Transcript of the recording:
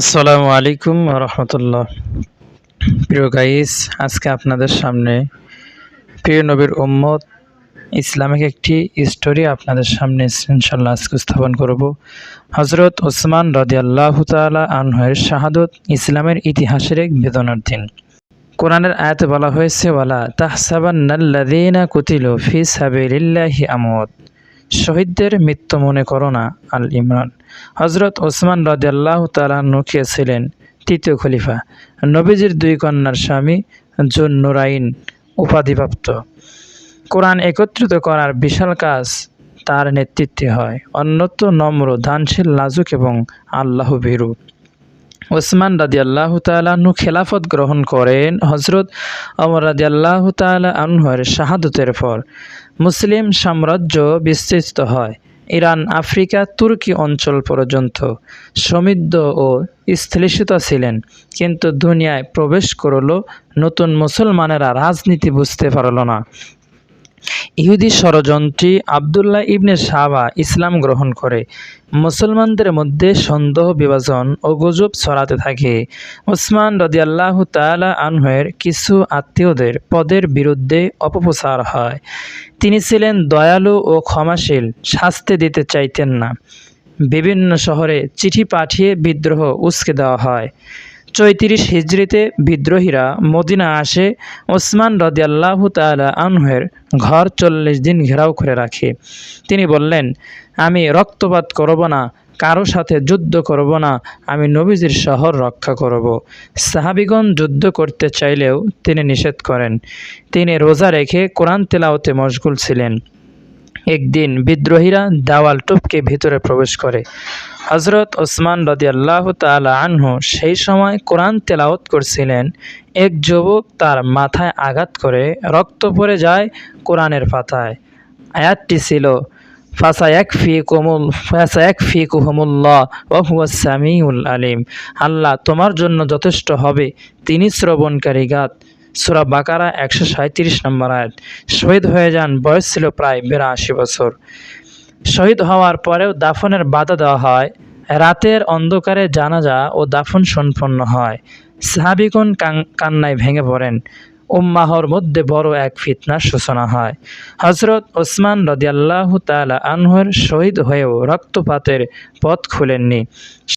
আসসালামু আলাইকুম রহমতুল্লাহ। প্রিয় গাইস, আজকে আপনাদের সামনে প্রিয় নবীর উম্মত, ইসলামিক একটি স্টোরি আপনাদের সামনে ইনশাল্লাহ আজকে স্থাপন করব। হজরত ওসমান রদিয়াল্লাহ তালা আনহের শাহাদত, ইসলামের ইতিহাসের এক বেদনার দিন। কোরআনের আয়াতে বলা হয়েছে, ওয়ালা তাহসাবান্নাল্লাযীনা কুতিলু ফি সাবিলিল্লাহি আমওয়াত। শহীদদের মৃত্যু মনে করো না আল ইমরান হজরত ওসমান রদাল্লাহ তালা কে ছিলেন তৃতীয় খলিফা। নবীজির দুই কন্যার স্বামী জুন নুরাইন উপাধিপ্রাপ্ত। কোরআন একত্রিত করার বিশাল কাজ তার নেতৃত্বে হয়। অন্যত্র নম্র, দানশীল লাজুক এবং আল্লাহ ভীরু ওসমান রাজি আল্লাহ তালু খেলাফত গ্রহণ করেন। হজরত অমর রাজি আল্লাহ আনহর শাহাদতের পর মুসলিম সাম্রাজ্য বিস্তৃত হয়। ইরান, আফ্রিকা, তুর্কি অঞ্চল পর্যন্ত সমৃদ্ধ ও স্থলিত ছিলেন। কিন্তু দুনিয়ায় প্রবেশ করল নতুন মুসলমানেরা রাজনীতি বুঝতে পারল না। ইহুদি ষড়যন্ত্রী আবদুল্লাহ ইবনে সাবা ইসলাম গ্রহণ করে। মুসলমানদের মধ্যে সন্দেহ, বিভাজন ও গুজব ছড়াতে থাকে। ওসমান রদিয়াল্লাহ তালা আনহের কিছু আত্মীয়দের পদের বিরুদ্ধে অপপ্রচার হয়। তিনি ছিলেন দয়ালু ও ক্ষমাশীল, শাস্তি দিতে চাইতেন না। বিভিন্ন শহরে চিঠি পাঠিয়ে বিদ্রোহ উস্কে দেওয়া হয়। চৈত্রিশ হিজড়িতে বিদ্রোহীরা মদিনা আসে, ওসমান রদিয়াল্লাহ তালা আনহের ঘর চল্লিশ দিন ঘেরাও করে রাখে। তিনি বললেন, আমি রক্তপাত করব না, কারও সাথে যুদ্ধ করব না, আমি নবীজির শহর রক্ষা করব। সাহাবিগণ যুদ্ধ করতে চাইলেও তিনি নিষেধ করেন। তিনি রোজা রেখে কোরআন তেলাওতে মশগুল ছিলেন। একদিন বিদ্রোহীরা দেওয়াল টপকে ভিতরে প্রবেশ করে। হজরত ওসমান রদিয়াল্লাহ তালা আনহু সেই সময় কোরআন তেলাওত করছিলেন। এক যুবক তার মাথায় আঘাত করে রক্ত পড়ে যায় কোরআনের পাতায়। আয়াতটি ছিল ফাসা এক ফি কুমুল ফাসা এক ফি কুহমুল্লাহ ওহুয়া সামিউল আলিম। আল্লাহ তোমার জন্য যথেষ্ট হবে, তিনি শ্রবণকারী গাত। সুরা বাকারা একশো সাঁত্রিশ নম্বর আয়াত। শহীদ হয়ে যান, বয়স ছিল প্রায় বিরাশি বছর। শহীদ হওয়ার পরেও দাফনের বাধা দেওয়া হয়। রাতের অন্ধকারে জানাজা ও দাফন সম্পন্ন হয়। সাহাবিগুন কান্নায় ভেঙে পড়েন। উম্মাহর মধ্যে বড় এক ফিতনার সূচনা হয়। হজরত ওসমান রদিয়াল্লাহ তালা আনহর শহীদ হয়েও রক্তপাতের পথ খুলেননি।